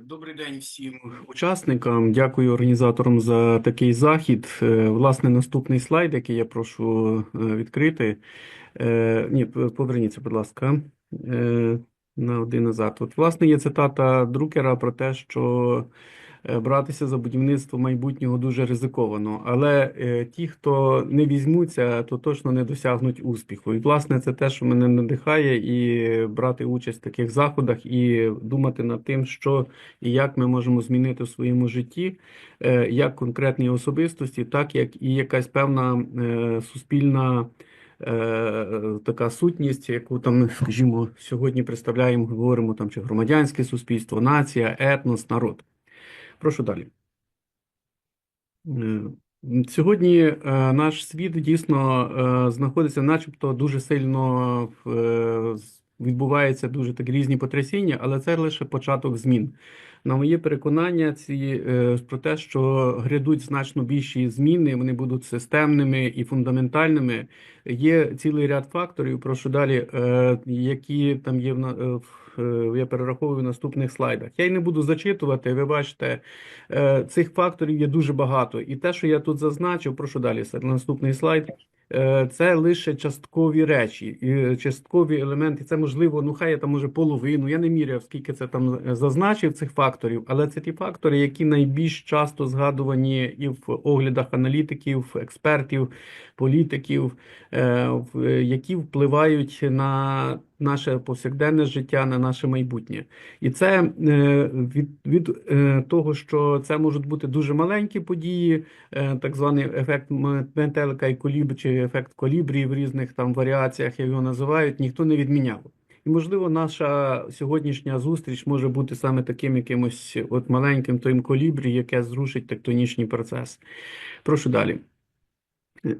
Добрий день всім учасникам. Дякую організаторам за такий захід. Е, Власне, наступний слайд, який я прошу е, відкрити. Е, Ні, поверніться, будь ласка, на один назад. От, власне, є цитата Друкера про те, що братися за будівництво майбутнього дуже ризиковано. Але е, ті, хто не візьмуться, то точно не досягнуть успіху. І, власне, це те, що мене надихає, і брати участь в таких заходах, і думати над тим, що і як ми можемо змінити в своєму житті, е, як конкретні особистості, так як і якась певна е, суспільна. е, Така сутність, яку там, скажімо, сьогодні представляємо, говоримо там чи громадянське суспільство, нація, етнос, народ. Прошу далі. Е, Сьогодні е, наш світ дійсно е, знаходиться, начебто, дуже сильно в, відбуваються дуже так різні потрясіння, але це лише початок змін. На моє переконання, ці про те, що грядуть значно більші зміни, вони будуть системними і фундаментальними. Є цілий ряд факторів, прошу далі, які там є в е, я перераховую в наступних слайдах. Я й не буду зачитувати. Ви бачите, е, цих факторів є дуже багато. І те, що я тут зазначив, прошу далі, наступний слайд. е, Це лише часткові речі, часткові елементи. Це можливо, ну хай я там може половину. Я не міряв, скільки це там зазначив цих факторів, але це ті фактори, які найбільш часто згадувані і в оглядах аналітиків, експертів, політиків, які впливають на наше повсякденне життя, на наше майбутнє. І це е, від, від е, того, що це можуть бути дуже маленькі події, е, так званий ефект метелика і коліб, чи ефект колібрі в різних там варіаціях, як його називають, ніхто не відміняв. І, можливо, наша сьогоднішня зустріч може бути саме таким якимось от маленьким тим колібрі, яке зрушить тектонічний процес. Прошу далі. Е,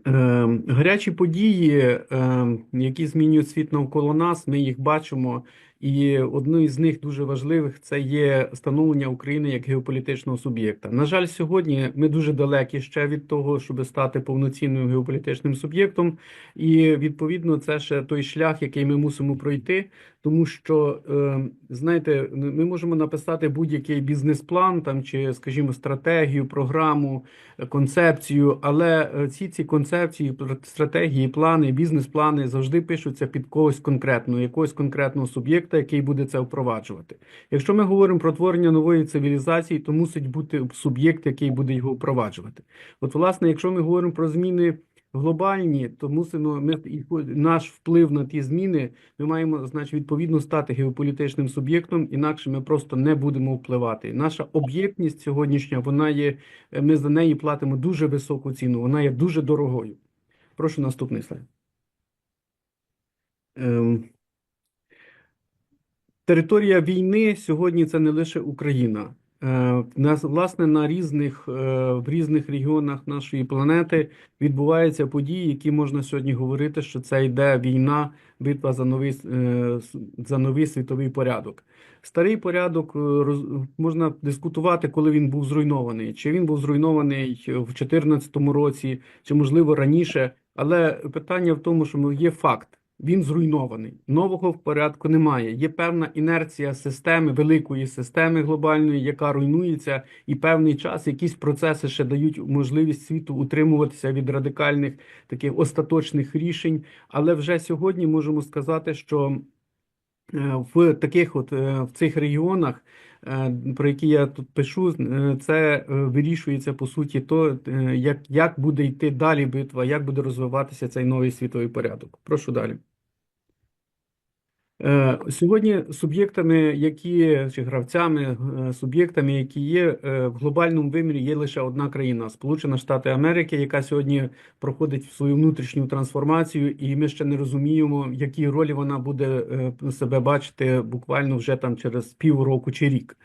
Гарячі події, е, які змінюють світ навколо нас, ми їх бачимо. І одною з них дуже важливих це є становлення України як геополітичного суб'єкта. На жаль, сьогодні ми дуже далекі ще від того, щоб стати повноцінним геополітичним суб'єктом. І відповідно це ще той шлях, який ми мусимо пройти. Тому що, е, знаєте, ми можемо написати будь-який бізнес-план там чи, скажімо, стратегію, програму, концепцію, але е, ці ці концепції, стратегії, плани, бізнес-плани завжди пишуться під когось конкретного, якогось конкретного суб'єкта, який буде це впроваджувати. Якщо ми говоримо про творення нової цивілізації, то мусить бути суб'єкт, який буде його впроваджувати. От, власне, якщо ми говоримо про зміни. Глобальні, то мусимо ми наш вплив на ті зміни ми маємо, значить, відповідно стати геополітичним суб'єктом, інакше ми просто не будемо впливати. Наша об'єктність сьогоднішня, вона є, ми за неї платимо дуже високу ціну, вона є дуже дорогою. Прошу наступний слайд. Ем, Територія війни сьогодні це не лише Україна. Е, на- Власне, на різних, е, в різних регіонах нашої планети відбуваються події, які можна сьогодні говорити, що це йде війна, битва за новий, е, за новий світовий порядок. Старий порядок можна дискутувати, коли він був зруйнований. Чи він був зруйнований в 2014 році, чи можливо раніше. Але питання в тому, що є факт. Він зруйнований. Нового в порядку немає. Є певна інерція системи, великої системи глобальної, яка руйнується, і певний час якісь процеси ще дають можливість світу утримуватися від радикальних таких остаточних рішень. Але вже сьогодні можемо сказати, що е, в таких от е, в цих регіонах, про які я тут пишу, е, це е, вирішується по суті, то е, як, як буде йти далі битва, як буде розвиватися цей новий світовий порядок. Прошу далі. Е, Сьогодні суб'єктами, які чи гравцями, е, суб'єктами, які є е, в глобальному вимірі, є лише одна країна Сполучені Штати Америки, яка сьогодні проходить свою внутрішню трансформацію, і ми ще не розуміємо, в якій ролі вона буде себе бачити буквально вже там через півроку чи рік.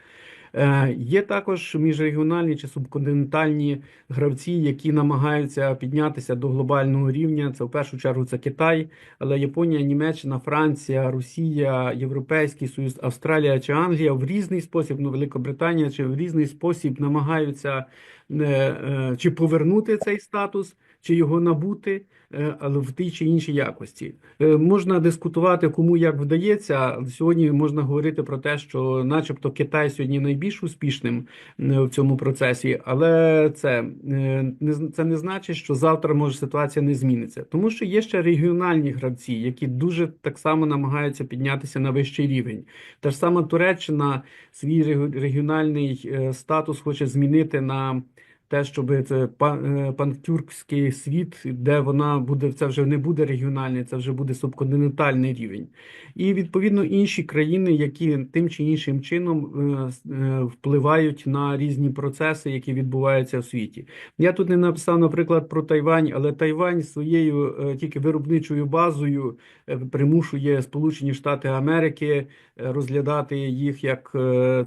Е, Є також міжрегіональні чи субконтинентальні гравці, які намагаються піднятися до глобального рівня. Це в першу чергу це Китай, але Японія, Німеччина, Франція, Росія, Європейський Союз, Австралія чи Англія в різний спосіб, ну Великобританія чи в різний спосіб намагаються е, е, чи повернути цей статус, чи його набути, е, але в тій чи іншій якості. Е, Можна дискутувати, кому як вдається. Сьогодні можна говорити про те, що, начебто, Китай сьогодні найбільш успішним в цьому процесі, але це е, це не значить, що завтра може ситуація не зміниться, тому що є ще регіональні гравці, які дуже так само намагаються піднятися на вищий рівень. Та ж сама Туреччина свій рег- регіональний статус хоче змінити на те, щоб це е, пантюркський світ, де вона буде, це вже не буде регіональний, це вже буде субконтинентальний рівень. І відповідно інші країни, які тим чи іншим чином е, е, впливають на різні процеси, які відбуваються в світі. Я тут не написав, наприклад, про Тайвань, але Тайвань своєю тільки виробничою базою примушує Сполучені Штати Америки розглядати їх як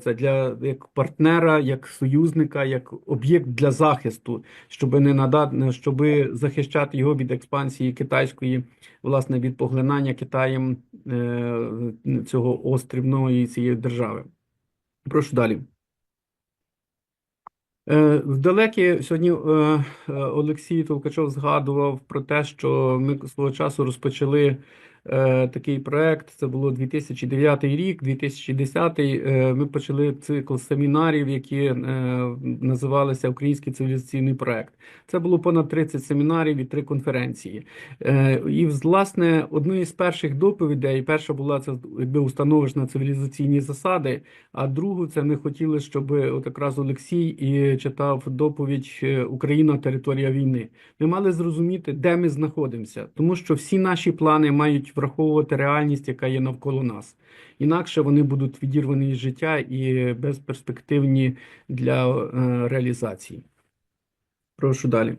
це для як партнера, як союзника, як об'єкт для захисту, щоб не надати, щоб захищати його від експансії китайської, власне, від поглинання Китаєм е, цього острівної цієї держави. Прошу далі. Е, Вдалекі сьогодні е, е, Олексій Толкачов згадував про те, що ми свого часу розпочали е, такий проект. Це було 2009 рік, 2010. е, Ми почали цикл семінарів, які е, називалися Український цивілізаційний проект. Це було понад 30 семінарів і три конференції. Е, І, власне, однією з перших доповідей, перша була це якби установиш на цивілізаційні засади. А другу це ми хотіли, щоб от якраз Олексій і читав доповідь е, Україна територія війни. Ми мали зрозуміти, де ми знаходимося, тому що всі наші плани мають враховувати реальність, яка є навколо нас. Інакше вони будуть відірвані від життя і безперспективні для е, реалізації. Прошу далі.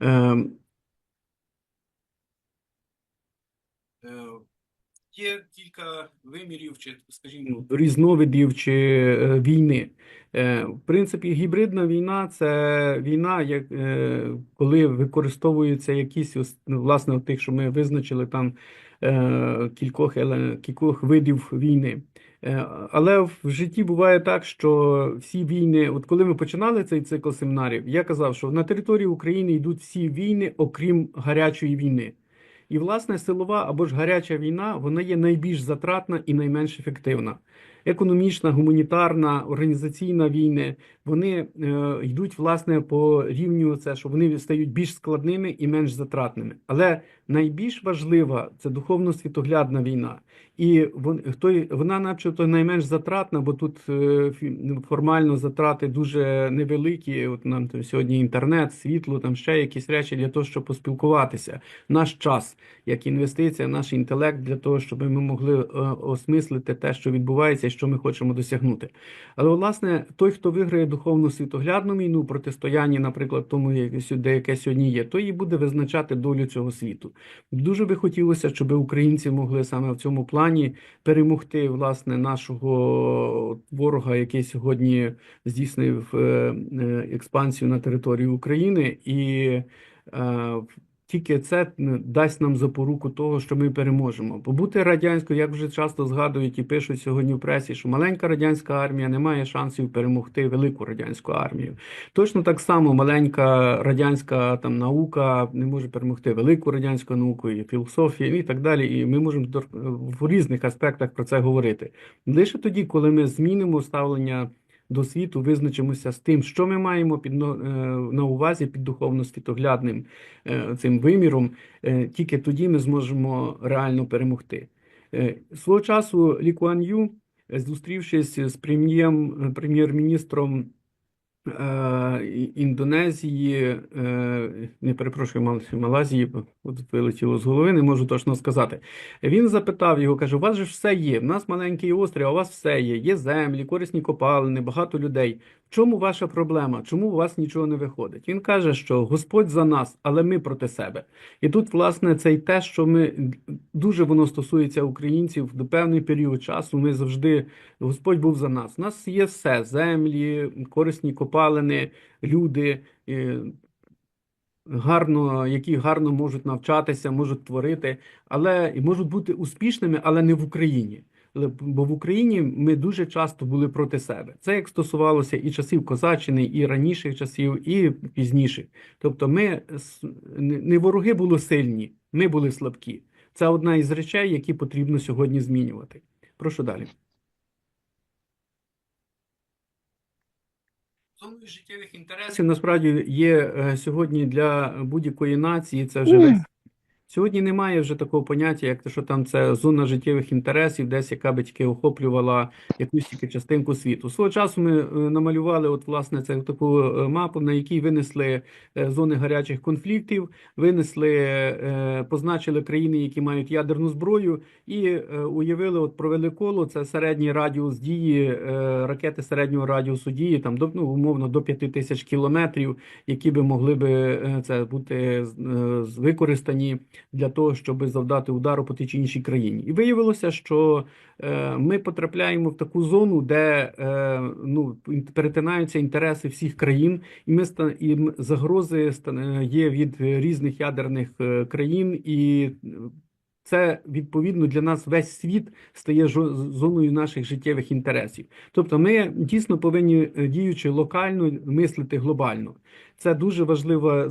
Ем, Е, Є кілька вимірів, чи, скажімо, різновидів чи е, війни. В принципі, гібридна війна це війна, як, коли використовуються якісь, ну, власне, тих, що ми визначили там кількох, еле- кількох видів війни. Е, Але в житті буває так, що всі війни, от коли ми починали цей цикл семінарів, я казав, що на території України йдуть всі війни, окрім гарячої війни. І, власне, силова або ж гаряча війна, вона є найбільш затратна і найменш ефективна. Економічна, гуманітарна, організаційна війни, вони е, йдуть, власне, по рівню це, що вони стають більш складними і менш затратними. Але найбільш важлива це духовно-світоглядна війна. І вона, начебто, найменш затратна, бо тут е, ну, формально затрати дуже невеликі. От нам там сьогодні інтернет, світло, там ще якісь речі для того, щоб поспілкуватися. Наш час як інвестиція, наш інтелект для того, щоб ми могли е, осмислити те, що відбувається що ми хочемо досягнути. Але, власне, той, хто виграє духовну світоглядну війну, протистояння, наприклад, тому, сюди, яке сьогодні є, то і буде визначати долю цього світу. Дуже би хотілося, щоб українці могли саме в цьому плані перемогти власне нашого ворога, який сьогодні здійснив е, е, експансію на територію України, і е, тільки це дасть нам запоруку того, що ми переможемо. Бо бути радянською, як вже часто згадують і пишуть сьогодні в пресі, що маленька радянська армія не має шансів перемогти велику радянську армію. Точно так само маленька радянська там наука не може перемогти велику радянську науку і філософію і так далі. І ми можемо в різних аспектах про це говорити. Лише тоді, коли ми змінимо ставлення до світу, визначимося з тим, що ми маємо під е, на увазі під духовно-світоглядним е, цим виміром, е, тільки тоді ми зможемо реально перемогти. Свого часу Лі Куан Ю, зустрівшись з прем'єр-міністром Індонезії, е, не перепрошую, Малазії, от вилетіло з голови, не можу точно сказати. Він запитав його, каже: у вас же все є. В нас маленький острів, а у вас все є. Є землі, корисні копалини, багато людей. Чому ваша проблема? Чому у вас нічого не виходить? Він каже, що Господь за нас, але ми проти себе. І тут, власне, це й те, що ми дуже воно стосується українців до певний період часу. Ми завжди Господь був за нас. У нас є все: землі, корисні копалини, люди. Гарно, які гарно можуть навчатися, можуть творити, але і можуть бути успішними, але не в Україні. Бо в Україні ми дуже часто були проти себе. Це як стосувалося і часів Козаччини, і раніших часів, і пізніших. Тобто, ми не не вороги були сильні, ми були слабкі. Це одна із речей, які потрібно сьогодні змінювати. Прошу далі. Зоною життєвих інтересів насправді є е, сьогодні для будь-якої нації. Це вже весь Сьогодні немає вже такого поняття, як те, що там це зона життєвих інтересів, десь яка би тільки охоплювала якусь тільки частинку світу. Свого часу ми е, намалювали, от власне, це таку е, мапу, на якій винесли е, зони гарячих конфліктів, винесли, позначили країни, які мають ядерну зброю, і уявили, от провели коло. Це середній радіус дії ракети середнього радіусу дії, там до ну, умовно до 5 тисяч кілометрів, які би могли би це бути використані для того, щоб завдати удару по тій чи іншій країні. І виявилося, що е, ми потрапляємо в таку зону, де е, ну, перетинаються інтереси всіх країн, і ми і загрози є від різних ядерних е, країн, і це відповідно для нас весь світ стає зоною наших життєвих інтересів. Тобто, ми дійсно повинні е, діючи локально мислити глобально. Це дуже важливе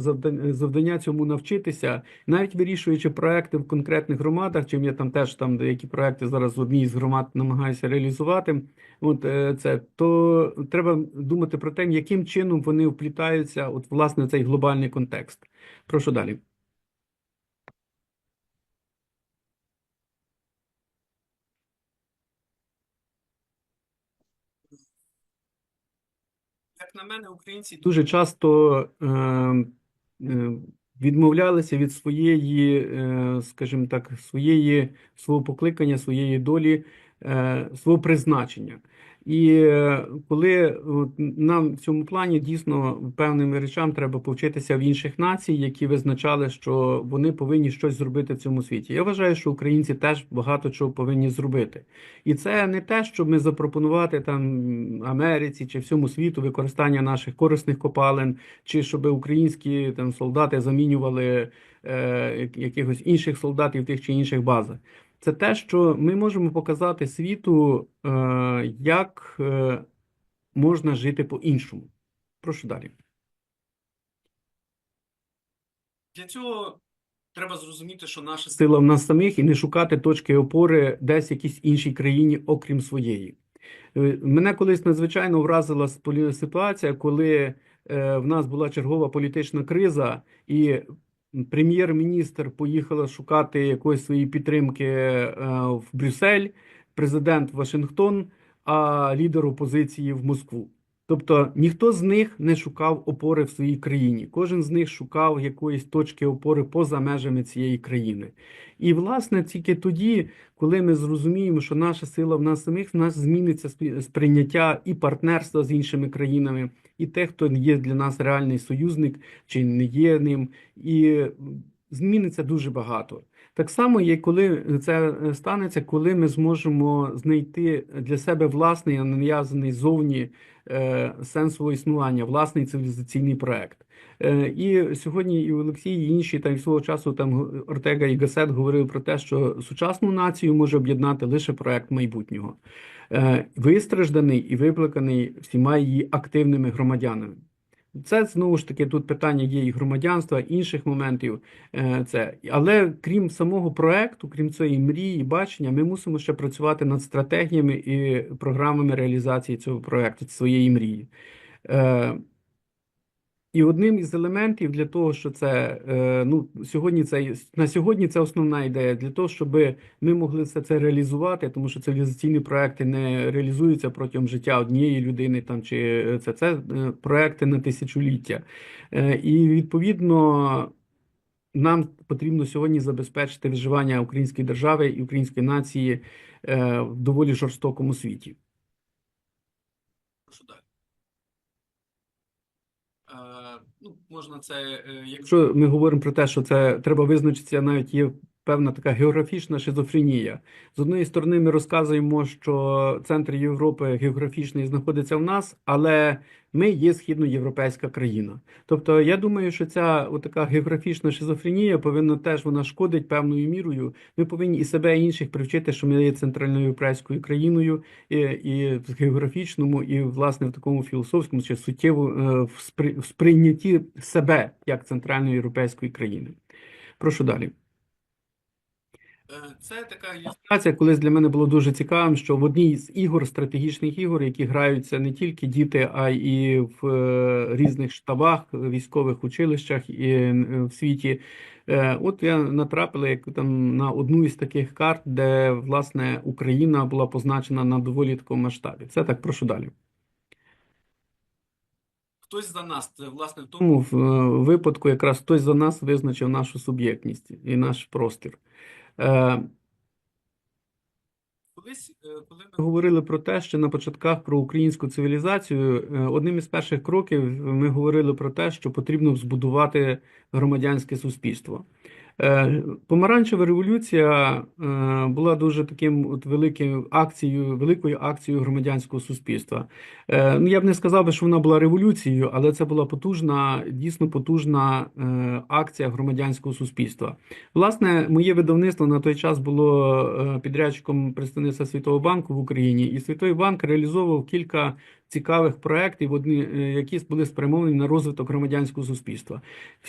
завдання, цьому навчитися, навіть вирішуючи проекти в конкретних громадах, чим я там теж там деякі проекти зараз в одній з громад намагаюся реалізувати. От е, це то треба думати про те, яким чином вони вплітаються, от власне цей глобальний контекст. Прошу далі. Як на мене, українці дуже часто е, е, відмовлялися від своєї, е, скажімо так, своєї свого покликання, своєї долі, е, свого призначення. І е, коли нам в цьому плані дійсно певним речам треба повчитися в інших націй, які визначали, що вони повинні щось зробити в цьому світі. Я вважаю, що українці теж багато чого повинні зробити. І це не те, щоб ми запропонувати там Америці чи всьому світу використання наших корисних копалин, чи щоб українські там солдати замінювали е, якихось інших солдатів в тих чи інших базах. Це те, що ми можемо показати світу, е, як е, можна жити по-іншому. Прошу далі. Для цього треба зрозуміти, що наша сила в нас самих і не шукати точки опори десь в якійсь іншій країні, окрім своєї. Е, Мене колись надзвичайно вразила ситуація, коли в нас була чергова політична криза, і прем'єр-міністр поїхала шукати якоїсь своєї підтримки е, в Брюссель, президент в Вашингтон, а лідер опозиції в Москву. Тобто ніхто з них не шукав опори в своїй країні. Кожен з них шукав якоїсь точки опори поза межами цієї країни. І, власне, тільки тоді, коли ми зрозуміємо, що наша сила в нас самих, в нас зміниться сприйняття і партнерства з іншими країнами, і те, хто є для нас реальний союзник чи не є ним, і зміниться дуже багато. Так само, як коли це е, станеться, коли ми зможемо знайти для себе власний, а не нав'язаний зовні е, сенс свого існування, власний цивілізаційний проект. Е, І сьогодні і Олексій, і інші там свого часу там Ортега і Гасет говорили про те, що сучасну націю може об'єднати лише проект майбутнього, вистражданий і викликаний всіма її активними громадянами. Це знову ж таки тут питання є і громадянства, інших моментів. е, Це але крім самого проекту, крім цієї мрії бачення, ми мусимо ще працювати над стратегіями і програмами реалізації цього проекту, своєї мрії. І одним із елементів для того, що це е, ну сьогодні це на сьогодні це основна ідея для того, щоб ми могли все це реалізувати, тому що цивілізаційні проекти не реалізуються протягом життя однієї людини там чи е, це, це е, проекти на тисячоліття. І відповідно нам потрібно сьогодні забезпечити виживання української держави і української нації в доволі жорстокому світі. Прошу далі. Е, Ну, можна це, е, якщо ми говоримо про те, що це треба визначитися, навіть є певна така географічна шизофренія. З однієї сторони, ми розказуємо, що центр Європи географічний знаходиться в нас, але ми є східноєвропейська країна. Тобто, я думаю, що ця така географічна шизофренія повинна теж вона шкодить певною мірою. Ми повинні і себе і інших привчити, що ми є центральноєвропейською країною, і, і в географічному, і власне в такому філософському чи суттєво е, в сприйнятті себе як центральноєвропейської країни. Прошу далі. Е, Це така ілюстрація, колись для мене було дуже цікавим, що в одній з ігор, стратегічних ігор, які граються не тільки діти, а і в е, різних штабах, військових училищах і е, в світі. От я натрапила як там на одну із таких карт, де власне Україна була позначена на доволі такому масштабі. Це так, прошу далі. Хтось за нас, це власне в тому в, е, випадку, якраз хтось за нас визначив нашу суб'єктність і наш простір. Е, Колись, е, коли ми говорили про те, що на початках про українську цивілізацію, е, одним із перших кроків ми говорили про те, що потрібно збудувати громадянське суспільство. Е, Помаранчева революція е, була дуже таким от великим акцією, великою акцією громадянського суспільства. Е, Ну, я б не сказав би, що вона була революцією, але це була потужна, дійсно потужна акція громадянського суспільства. Власне, моє видавництво на той час було підрядчиком представництва Світового банку в Україні, і Світовий банк реалізовував кілька цікавих проєктів, е, які були спрямовані на розвиток громадянського суспільства.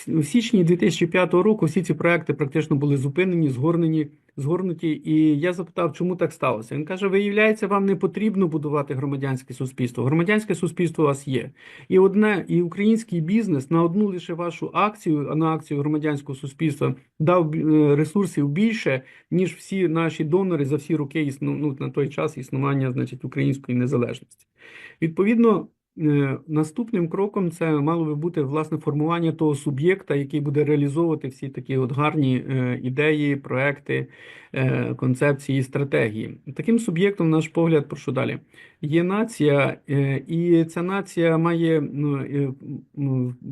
В січні 2005 року всі ці проекти практично були зупинені, згорнені, згорнуті. І я запитав, чому так сталося. Він каже: виявляється, вам не потрібно будувати громадянське суспільство. Громадянське суспільство у вас є. І одне, і український бізнес на одну лише вашу акцію, а на акцію громадянського суспільства дав е, ресурсів більше, ніж всі наші донори за всі роки існу, ну, на той час існування, значить, української незалежності. Відповідно, наступним кроком це мало би бути власне формування того суб'єкта, який буде реалізовувати всі такі от гарні е, ідеї, проекти, е, концепції, стратегії. Таким суб'єктом, на наш погляд, прошу далі, є нація, е, і ця нація має ну, е,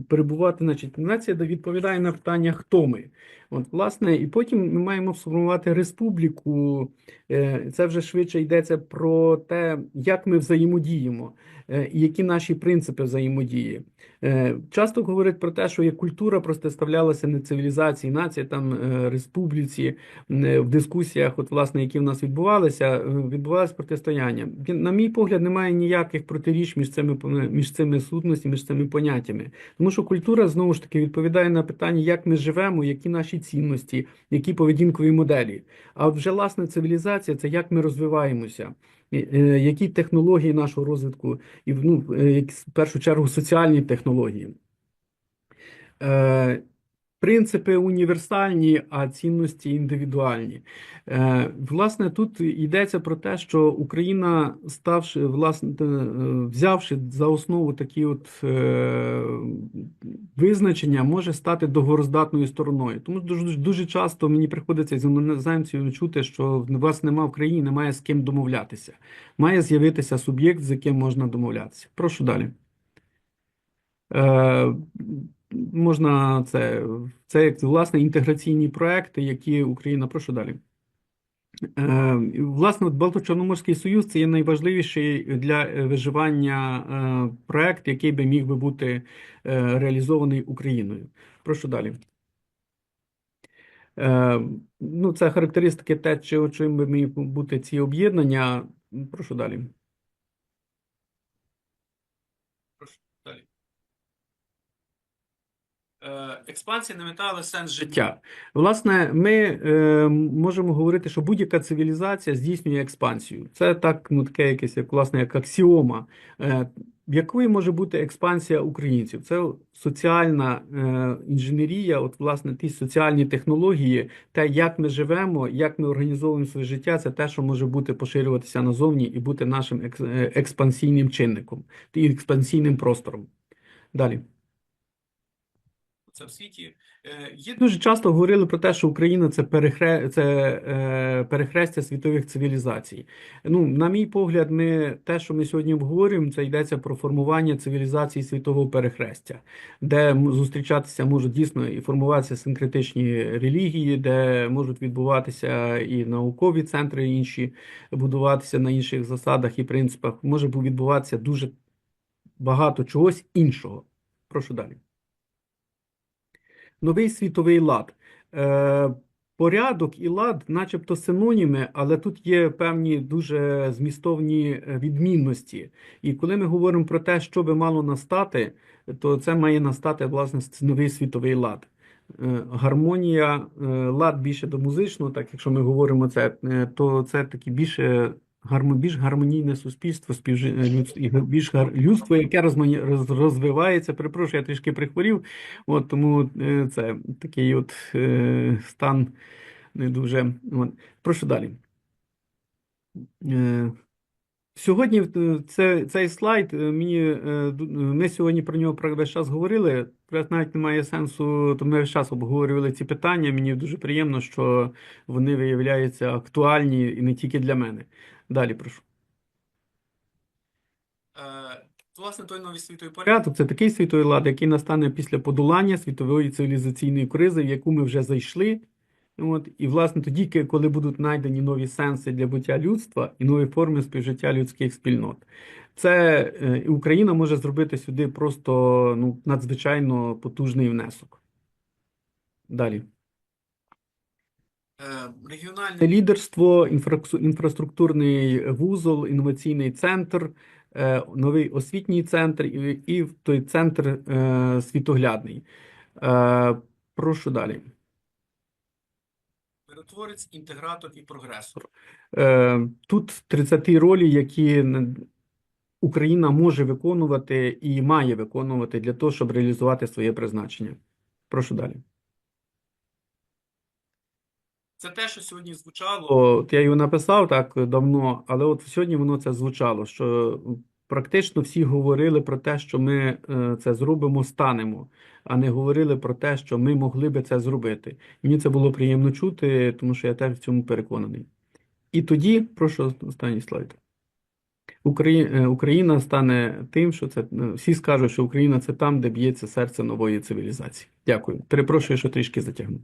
перебувати, значить, нація відповідає на питання, хто ми. От, власне, і потім ми маємо сформувати республіку. Е, Це вже швидше йдеться про те, як ми взаємодіємо, е, які наші принципи взаємодії. Е, Часто говорять про те, що є культура протиставлялася не цивілізації, нації, там е, республіці е, в дискусіях, от власне, які в нас відбувалися, відбувалося протистояння. На мій погляд, немає ніяких протиріч між цими між цими сутностями, між цими поняттями. Тому що культура знову ж таки відповідає на питання, як ми живемо, які наші цінності, які поведінкові моделі. А вже власне цивілізація це як ми розвиваємося. Е, Які технології нашого розвитку, і ну, е, в першу чергу соціальні технології. Е, Принципи універсальні, а цінності індивідуальні. Е, Власне, тут йдеться про те, що Україна, ставши, власне, е, взявши за основу такі от е, визначення, може стати договороздатною стороною. Тому дуже, дуже часто мені приходиться з іноземців чути, що в вас нема в країні, немає з ким домовлятися. Має з'явитися суб'єкт, з яким можна домовлятися. Прошу далі. Е, можна це, це як власне інтеграційні проекти, які Україна. Прошу далі. Е, власне, Балто-Чорноморський союз це є найважливіший для виживання е, проект, який би міг би бути е, реалізований Україною. Прошу далі. Ну, це характеристики те, чи- чим би міг бути ці об'єднання. Прошу далі. Прошу далі. Е, Експансія не метала сенс життя. Власне, ми е, можемо говорити, що будь-яка цивілізація здійснює експансію. Це так, ну таке якесь, як власне, як аксіома. Е, якою може бути експансія українців? Це соціальна е, інженерія, от власне ті соціальні технології, те, як ми живемо, як ми організовуємо своє життя, це те, що може бути поширюватися назовні і бути нашим е, експансійним чинником і експансійним простором. Далі. Це в світі Е, Є дуже часто говорили про те, що Україна це перехре... це е, перехрестя світових цивілізацій. Ну, на мій погляд, ми те, що ми сьогодні обговорюємо, це йдеться про формування цивілізації світового перехрестя, де зустрічатися можуть дійсно і формуватися синкретичні релігії, де можуть відбуватися і наукові центри, і інші будуватися на інших засадах і принципах. Може відбуватися дуже багато чогось іншого. Прошу далі. Новий світовий лад. Е, порядок і лад, начебто синоніми, але тут є певні дуже змістовні е, відмінності. І коли ми говоримо про те, що би мало настати, то це має настати власне новий світовий лад. Е, Гармонія, е, лад більше до музичного, так якщо ми говоримо це, то це такі більше більш гармонійне суспільство, е, більш людство, яке розвивається. Перепрошую, я трішки прихворів. От тому е, це такий от е, стан не дуже. От. Прошу далі. Сьогодні це, цей слайд, мені, ми сьогодні про нього про весь час говорили. Навіть немає сенсу, то ми весь час обговорювали ці питання. Мені дуже приємно, що вони виявляються актуальні і не тільки для мене. Далі прошу. Е, Власне, той новий світовий порядок це такий світовий лад, який настане після подолання світової цивілізаційної кризи, в яку ми вже зайшли. От, і, власне, тоді, коли будуть знайдені нові сенси для буття людства і нові форми співжиття людських спільнот. Це е, Україна може зробити сюди просто ну, надзвичайно потужний внесок. Далі. Е, Регіональне лідерство, інфраструктурний вузол, інноваційний центр, е, новий освітній центр і, і той центр е, світоглядний. Прошу далі. Миротворець, інтегратор і прогресор. Тут 30 ролі, які Україна може виконувати і має виконувати для того, щоб реалізувати своє призначення. Прошу далі. Це те, що сьогодні звучало. От я його написав так давно, але от сьогодні воно це звучало, що практично всі говорили про те, що ми е, це зробимо, станемо, а не говорили про те, що ми могли би це зробити. Мені це було приємно чути, тому що я теж в цьому переконаний. І тоді, прошу останній слайд. Е, Україна стане тим, що це е, всі скажуть, що Україна це там, де б'ється серце нової цивілізації. Дякую. Перепрошую, що трішки затягнув.